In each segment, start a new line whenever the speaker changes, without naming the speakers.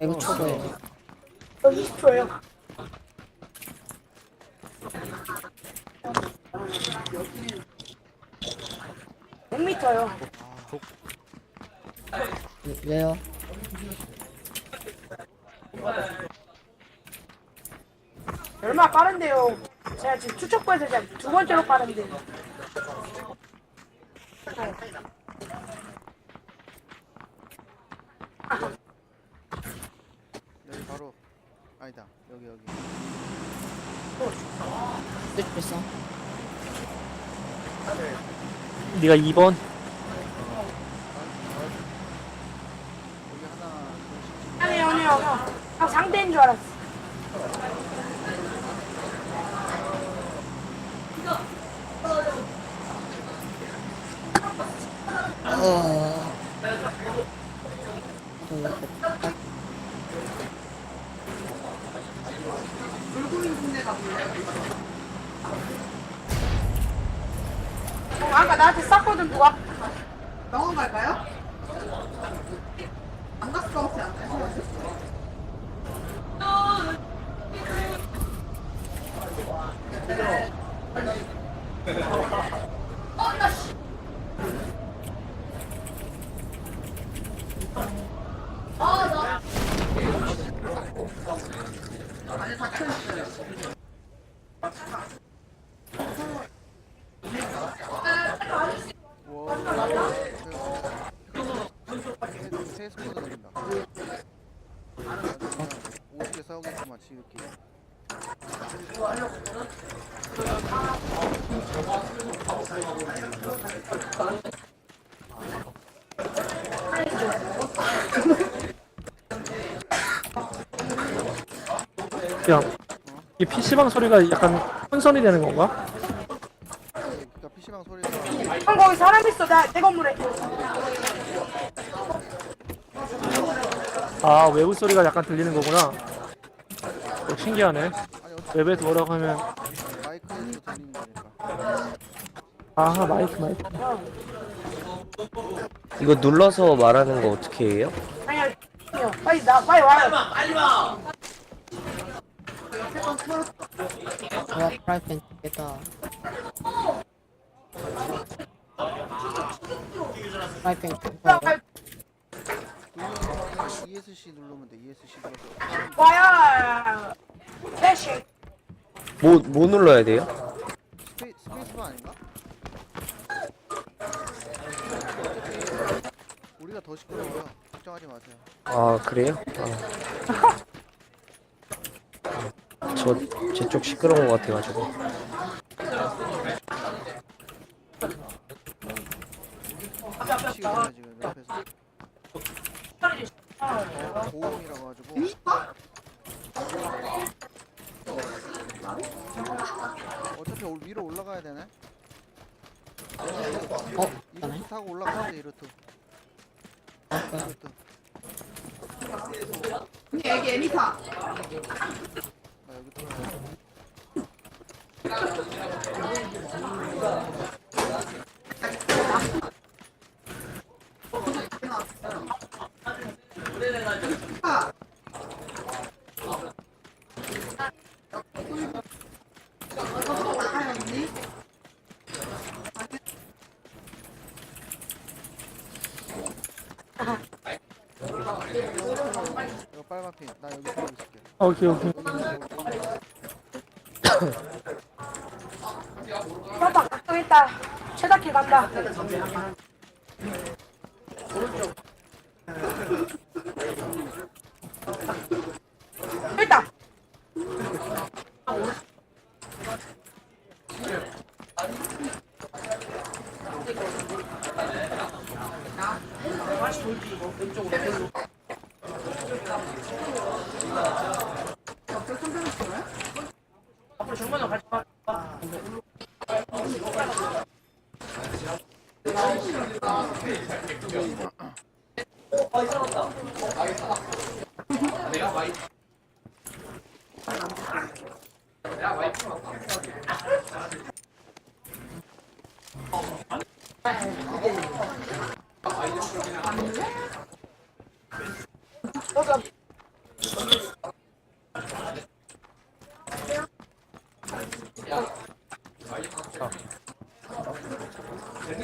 이거 초보예요.
저 20초예요. 몇 미터요?
왜요?
얼마 빠른데요? 제가 지금 추척부에서 제가 두 번째로 빠른데.
여기 바로 아니다 여기 여기
됐어.
네가 2번
여기 하나 둘
아니요, 아니요, 형. 형 상대인 줄 알았어.
어.
형 아까 나한테 쌌거든 누가?
병원 갈까요? 안 갔을 것 같지 않아요? 아니 닫혀있어요
우와 세 스쿼드 걸린다 50개 싸우겠구만 지울게
야 이 PC방 소리가 약간 혼선이 되는 건가?
그니까 PC방 소리가
형 거기 사람 있어. 나 내 건물에.
아 외부 소리가 약간 들리는 거구나 어, 신기하네
아니 어차피
웹에서 뭐라고 하면
마이크에서 들리는 거니까
아 마이크 마이크
이거 눌러서 말하는 거 어떻게 해요?
아니야, 아니요. 빨리 나, 빨리 와요.
와 프라이팬 됐다. 프라이팬.
빨리
ESC 누르면 돼 ESC 눌러서
와요. 대시.
뭐, 뭐 눌러야 돼요?
스페, 스페이스바 아닌가? 어차피 우리가 더 시끄러워요 걱정하지 마세요
아, 그래요? 아. 저, 제 쪽 시끄러운 것 같아가지고.
미치겠네 지금 옆에서 어, 고음이라고 가지고 어차피 올- 위로 올라가야 되네
어?
이루트 타고 올라가야 돼 이루트 이루트
여기
오케이 오케이
형방 각성했다. 최다킬 간다. 여기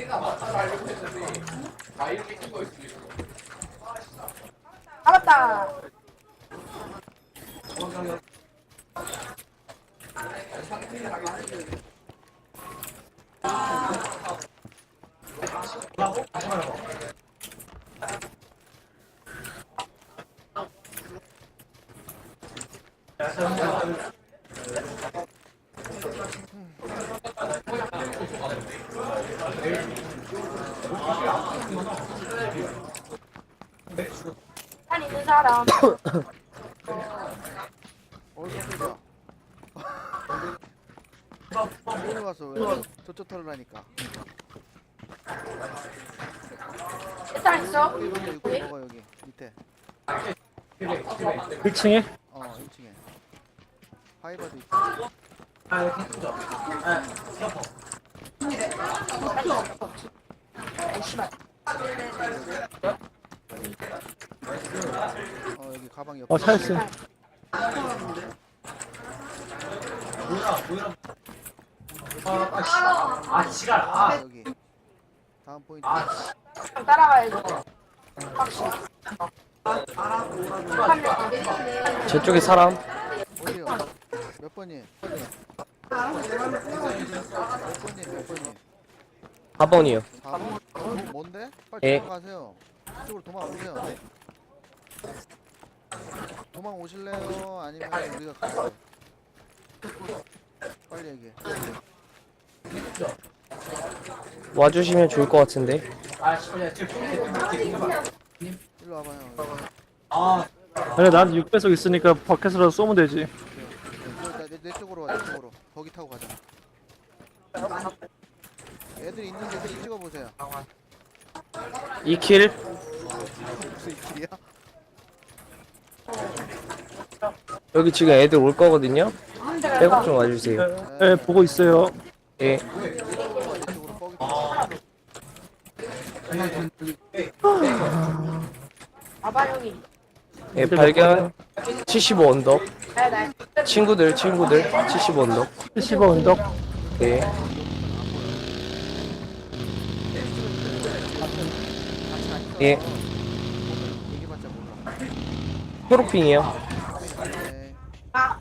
잡았다. 한 있는 사람.
어디서 어디 가서 왜 저쪽 털으라니까.
일단 있어.
여기 여기 여기 먹어 여기. 밑에.
1층에?
어 1층에. 파이버도 있어 어 여기 가방 옆에
어 찾았어요.
여기 다음 포인트.
한 명.
제 쪽에 사람
어디요? 몇 번이? 몇 번이 몇 번이?
4번이요
4번? 어, 뭔데? 빨리
예.
도망가세요 이쪽으로 도망오세요 도망 오실래요? 아니면 우리가 갈까요? 빨리 얘기해
와주시면 좋을 것 같은데
일로 와봐요
아니 난 6배속 있으니까 밖에서라도 쏘면 되지.
네, 내, 쪽으로 와, 내 쪽으로. 거기 타고 가자. 애들 있는데 좀 찍어보세요.
2킬
무슨 이 길이야?
여기 지금 애들 올 거거든요 백업 좀 와주세요
네 보고 있어요.
예
형이.
예, 발견 75 언덕. 친구들 친구들 75 언덕
75 언덕.
예 예,
얘기해봤자 몰라.
초록핑이요.
네. 타.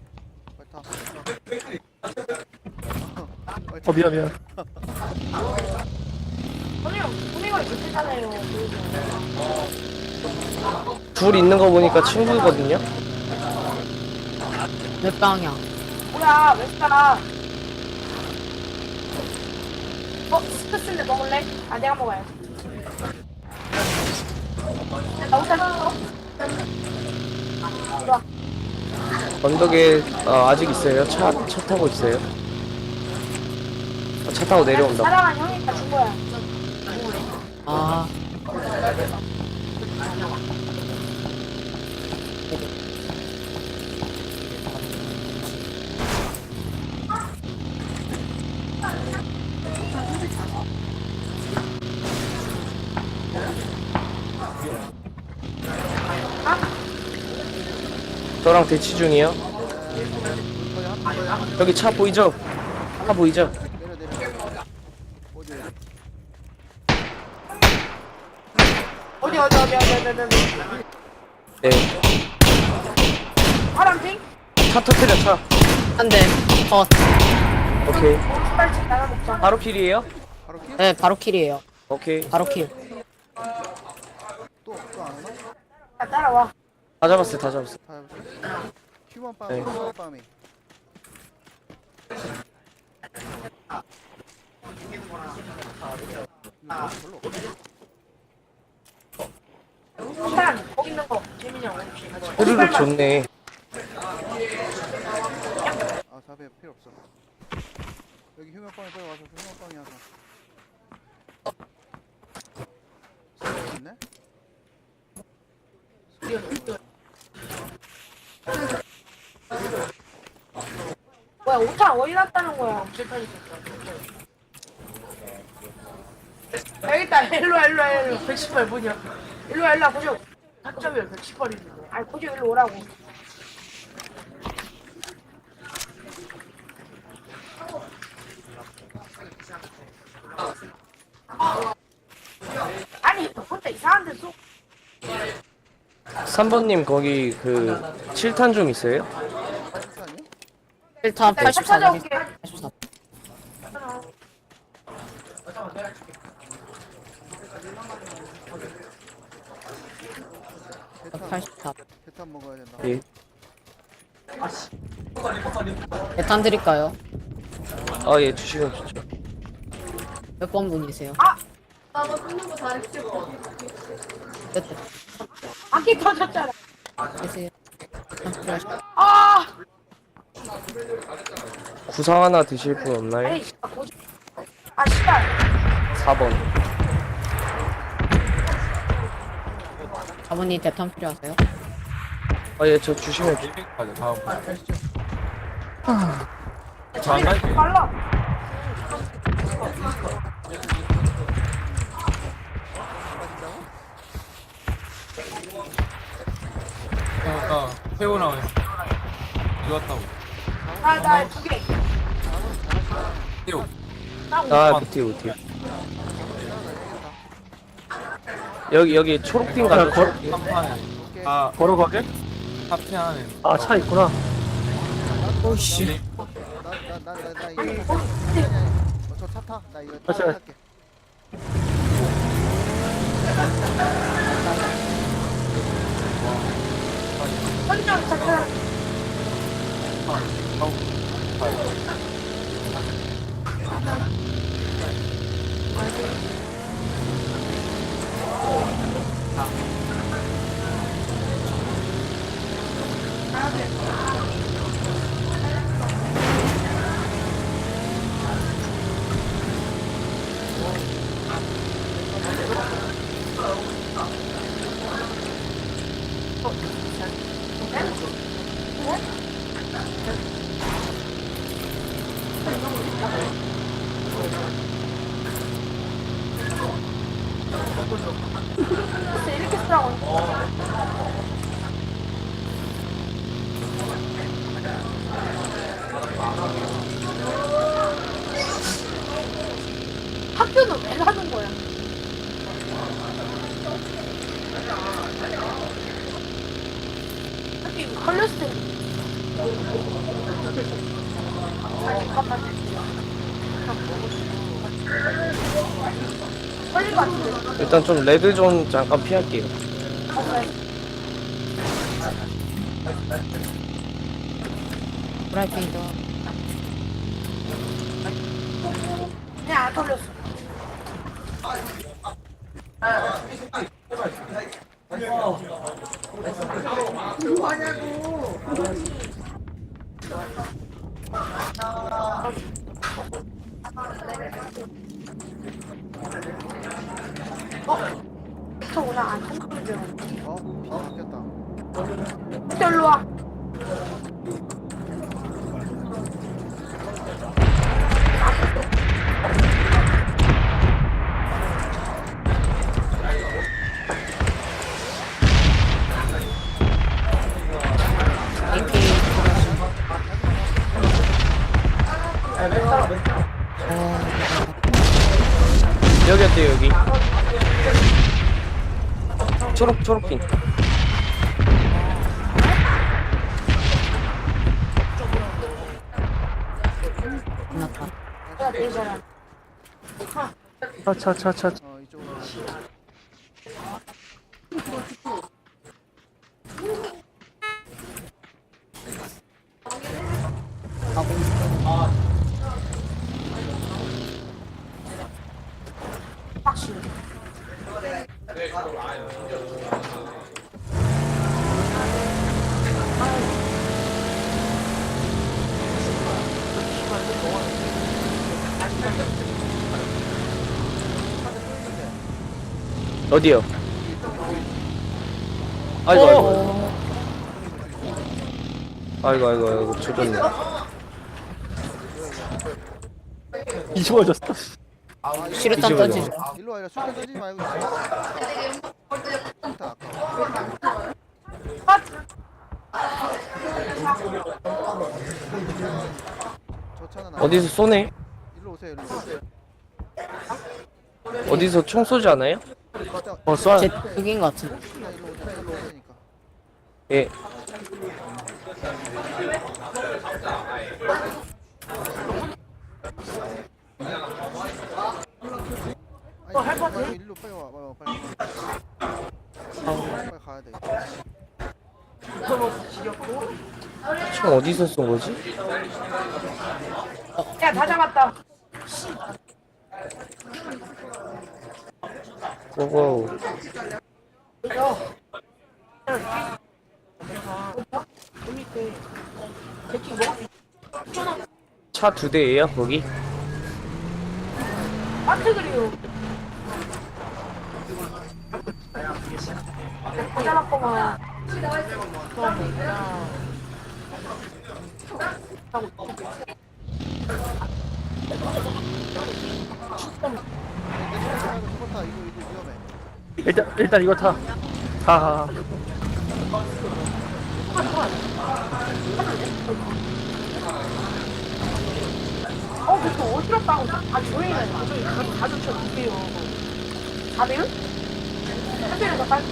어 미안 미안.
둘 있는 거 보니까 친구거든요.
몇 방향?
뭐야, 왜 싸? 어, 스크스인데 먹을래? 아, 내가 먹어야지. 나 혼자 샀어?
언덕에 어, 아직 있어요. 차, 차 타고 있어요. 어, 차 타고 내려온다.
사랑한 형이니까 준 거야.
아,
저랑 대치 중이요. 여기 차 보이죠? 차 보이죠?
어디?
어디, 어디, 어디, 어디, 어디, 어디, 어디.
네.
파란 핑?
차 터트려 차.
한 대. 어,
오케이.
빨리 집 나가 먹자.
바로 킬이에요?
네, 바로 킬이에요.
오케이.
바로 킬.
또또안?
야, 따라와.
다 잡았어요. 다 잡았어요.
다 해보세요. 휴먼
네.
파밍, 휴먼 파밍. 이거 별로 없네.
사람, 거기 있는 거. 재민이 형.
흐르륵 좋네.
아, 사배 필요 없어. 여기 휴면 빵에 와서 휴면 빵이 하자. 사배 있네?
뭐야, 오탄 어디 났다는 거야. 실탄이 여기 있다. 일로 와, 일로 와, 일로 와. 118 뭐냐. 일로 와, 일로 와, 보죠. 4점이야, 118이네. 아니, 보죠, 일로 오라고. 아니, 나한테 쏘
3번님 거기 그 7탄 좀 있어요?
실산이요?
1탄
내가
84.
찾아올게
84.
대탄
84.
대탄 먹어야 된다
예.
대탄 드릴까요?
아, 예, 주시면 좋죠.
몇 번 분이세요? 몇 대?
바퀴 터졌잖아
계세요?
아
구상 하나 드실 분 없나요?
아, 아 씨발
4번.
아버님 대탄 필요하세요?
아, 예, 저 주시면 좋
가자 다음 저안 갈게요
빨라
아까 태우랑 이거 왔다고
나나두 개
태우
아, 밑에, 밑에. 여기, 여기 초록핀 가죠?
걸-
초록핀?
3판에 아
걸어가게?
탑텐 하는
아차 있구나
오씨.
나나나나 이거 어, 저차 타. 나 이거
아,
차
제가-
탈게.
선정 잠깐 이렇게 쓰라고 학교는 왜 가는 거야? 학교 걸렸을 때. 아, 잠깐만. 걸린 것 같은데.
일단 좀 레드 존 잠깐 피할게요.
프라이팬이죠.
그냥 안 걸렸어.
누구 하냐고.
저 오늘 안 통과되죠.
어? 비 바뀌었다.
저 일로 와.
여기 어때요, 여기? 초록, 초록핀.
끝났다.
내가 제일 잘한.
차차 차차
어 이쪽으로.
확실히.
어디요? 아이고, 아이고. 아이고, 아이고, 아이고, 조졌네.
이중어졌어
시루탄
뒤집어져.
던지죠.
일로 와. 이리 수탄 던지지 말고. 수탄 아까. 저 차는 안
어디서 쏘네?
일로 오세요. 일로 오세요.
어디서 총 쏘지 않아요?
어 쏴.
제 여기인 것 같은데.
예.
아니 할거 같아 일로 빨리 와 빨리 와 빨리 빨리 가야
돼총 어디서 쏜 거지?
야 다 잡았다
고고. 차 두 대예요 거기?
아트 그리요. 꽂아놨구만.
일단 일단 이거 타. 가. 가.
어, 그거 어지럽다고. 아, 조용히 해. 아, 조용히 해. 다 좋죠, 주세요. 다돼요? 한 대를 더 빨리.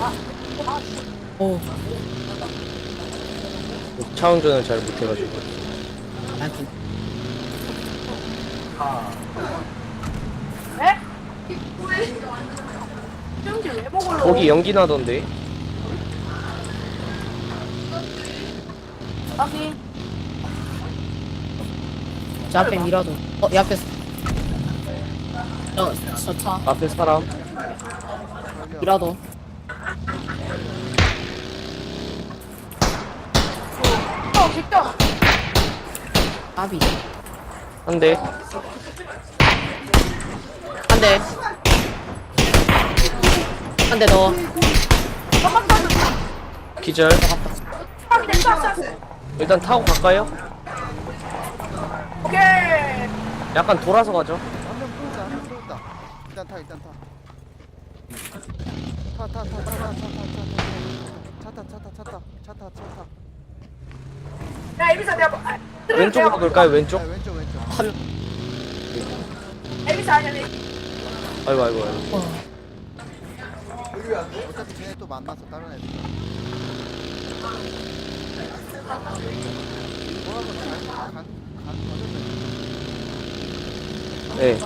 아, 아,
오,
차 운전을 잘 못해가지고.
나도.
에? 수영지 왜 먹을러?
거기 연기 나던데.
확인.
저 앞에 밀어도. 어, 이 앞에. 저, 저 차.
앞에 사람.
밀어도.
어, 객정.
아비.
한 대.
한 대. 한대 더.
한번 더.
기절. 일단 타고 갈까요?
오케이.
약간 돌아서 가죠.
한명 풀었다 한명 풀었다 일단 타 일단 타타타타타타타타타타타타타타타타타타
야, 에비사 내가 뭐. 아,
왼쪽으로 돌까요? 왼쪽?
왼쪽 왼쪽
에비사 아니야, 내.
아이고 아이고 아이고.
어차피 쟤네 또 만나서 다른 애들 뭐라고 간간 가졌네
네.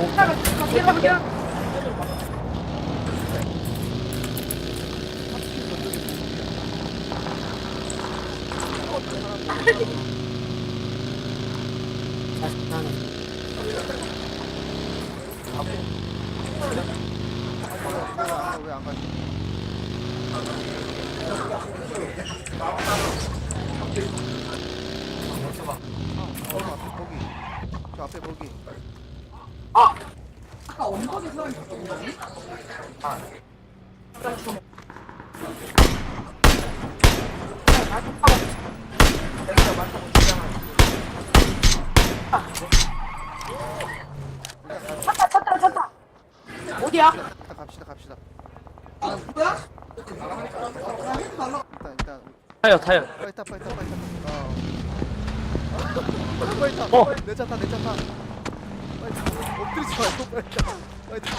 기다려, 기다려.
나는.
왜안 가지? 어, 앞에 거기. 저 앞에 거기.
아까 언덕에 서 있었는데?
찼다, 찼다, 찼다. 어디야?
일단 갑시다, 갑시다.
아 뭐야? 나 해도 달라
일단 일단
타요 타요.
빨리 타, 빨리 타, 빨리 타. 어. 빨리 타.
어.
내차 타, 내차 타. 빨리 타. 엎드리지 말고 빨리 타. 빨리 타.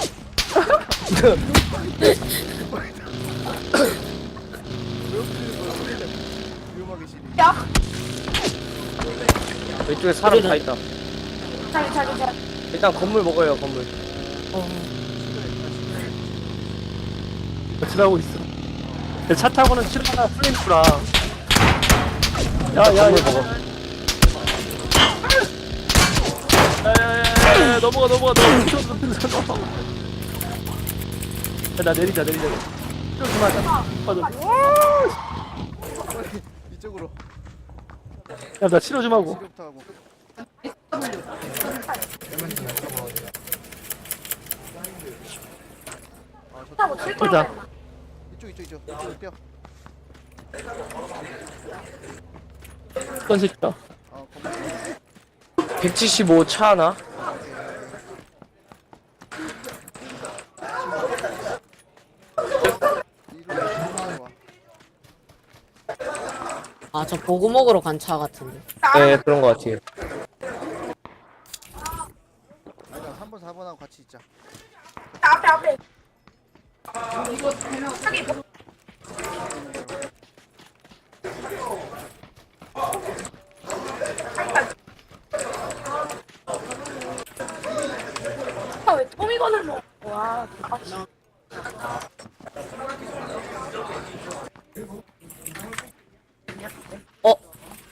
빨리 타. 왜 엎드리는 거야? 위험하게 시리.
야.
왼쪽에 사람 다 있다.
자, 자, 자.
일단 건물 먹어요 건물.
어,
지나고 있어. 차 타고는 치료하나 플레임프랑. 야, 야,
건물
야.
먹어.
야야야야 넘어가 넘어가 넘어가 나 내리자 내리자 좀 맞아 맞아
이쪽으로.
야나 치료 좀 하고.
이쪽 이쪽 이쪽 이쪽 뛰어. 건물.
175 차 하나.
이로 와.
아, 저 보고 먹으러 간 차 같은데.
네 그런 거 같아요
아니다 3번 4번하고 같이 있자
앞에 앞에. 아왜 토미건을 먹? 와 대박.
어,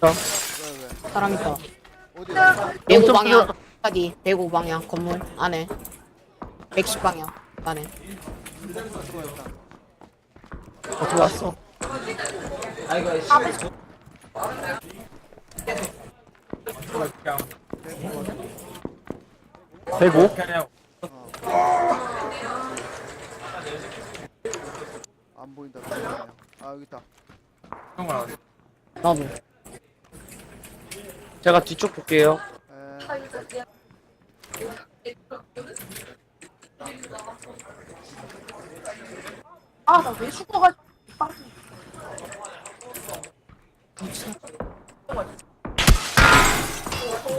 왜 왜?
사람 있다.
어디?
대구
영점
방향. 어디? 대구 방향 건물 안에. 110 방향 안에.
어,
들어왔어. 대고?
그냥
안 보인다. 아 여기 있다
그런 나왔어.
나도.
제가 뒤쪽 볼게요
에
아 나 왜 죽어가지고.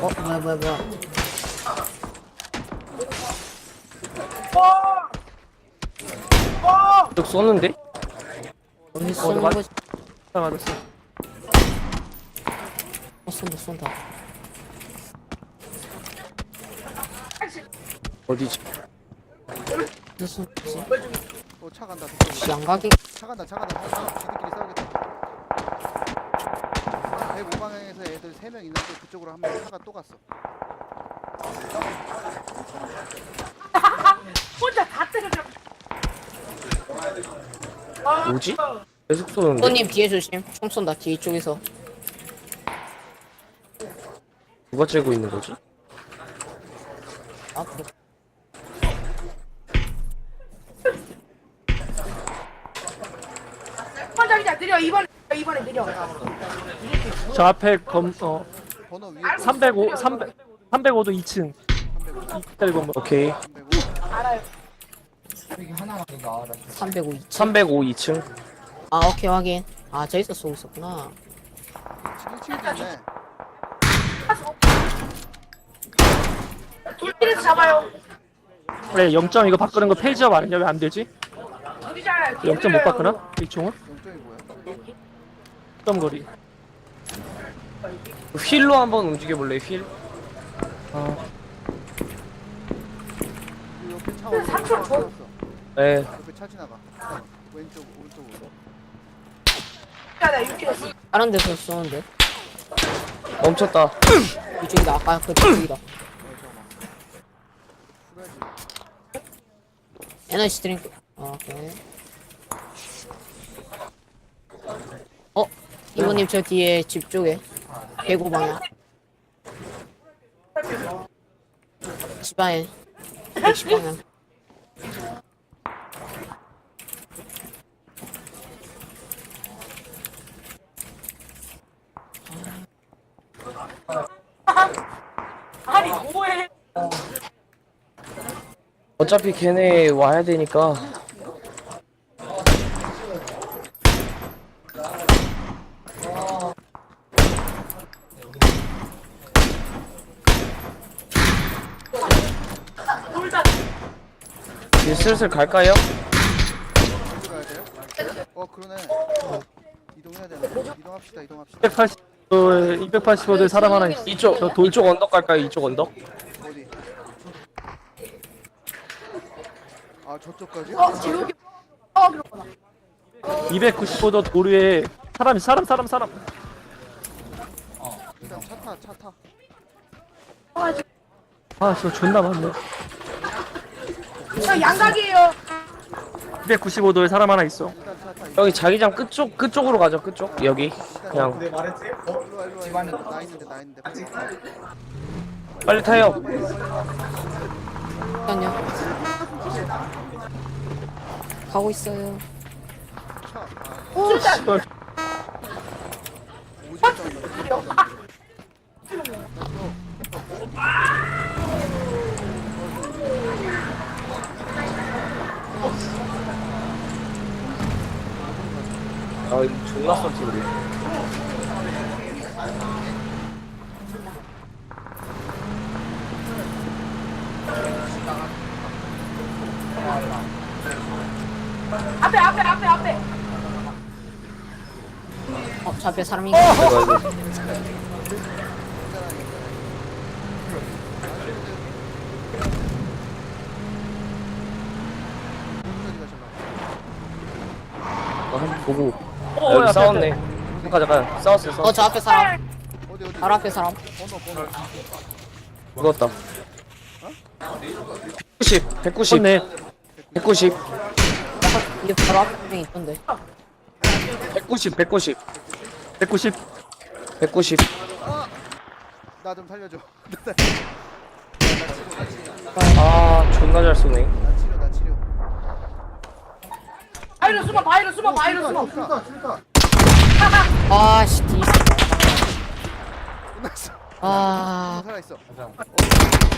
어, 뭐야, 뭐야, 뭐야.
와. 와.
쭉 쏘는데?
어디 쏘는
맞-
거지?
아, 맞았어.
어, 쏜다, 쏜다.
어디지?
어디 쏜지?
어차 간다.
양각이?
차 간다 차 간다 차 간다 지들끼리 싸우겠다 105방향에서 애들 3명 있는데 그쪽으로 한 명 차가 또 갔어
혼자 다 때려잡.
뭐지? 계속 쏘는데?
손님 뒤에 조심. 총 쏜다, 뒤 쪽에서.
누가 째고 있는 거지?
느려 이번에 이번에 느려.
저 앞에 검, 어,
번호 위에
305, 300, 305도 2층.
305
이따리 건물.
오케이
305
알아요.
305.
305 2층
아, 오케이, 확인. 아, 저기서 쏘고 있었구나.
1층도 있네
둘끼리 잡아요.
그래, 0점 이거 바꾸는 거 페이지업 아니냐? 왜 안 되지?
둘이잖아요.
0점 못 바꾸나? 이 총은?
0점이 뭐야?
점 거리.
휠로 한번 움직여 볼래 휠?
어,
그 옆에 차 왔어
삼촌
차
뭐-
왔어
네
옆에 차 지나가 왼쪽 오른쪽으로.
다른 데서 쏘는데.
멈췄다
이쪽이다, 아까 그 쪽이다.
풀어야지
에너지 드링크. 아, 오케이. 어? 이모님 저 뒤에 집 쪽에. 대구 방향. 집안에. 110 방향.
어차피 걔네 와야 되니까. 이제 슬슬 갈까요?
어디 가야 돼요? 어 그러네 이동해야 되네 이동합시다 이동합시다
280도에, 285도에 사람 하나 있어.
이쪽
저 돌-
이쪽 언덕 갈까요? 이쪽 언덕?
어디? 아 저쪽까지?
어 제목이 어 그렇구나.
295도 돌 위에 사람이, 사람, 사람, 사람.
일단 차 타, 차 타.
아, 저,
아, 저 존나 많네.
저 양각이에요.
295도에 사람 하나 있어.
일단 차 타.
여기 자기장 끝쪽 끝쪽으로 가죠 끝쪽 여기 그냥
일로 와, 일로 와, 일로 와. 나 있는데, 나 있는데.
빨리 타요
잠깐요. 가고 있어요.
차. 아,
어.
오십 점.
아 이거 존나 썰티네
앞에 사람이
어, 한번 보고. 아,
어,
여기
앞에,
싸웠네. 잠깐 잠깐. 싸웠어 싸웠어
어저 앞에 사람.
어디 어디
바로 앞에 사람.
죽었다. 190 190
좋네.
190
이게 바로 앞에 있던데.
190 190
190
190
나 좀 살려줘.
아 존나 잘 쏘네.
나 치료 나 치료.
바위로 숨어 바위로 숨어 바위로 숨어
출다 출다
아씨 뒤
끝났어.
아.
살아 있어.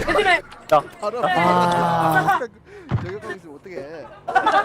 내 팀에.
바로.
아.
저격하고 있으면 어떡해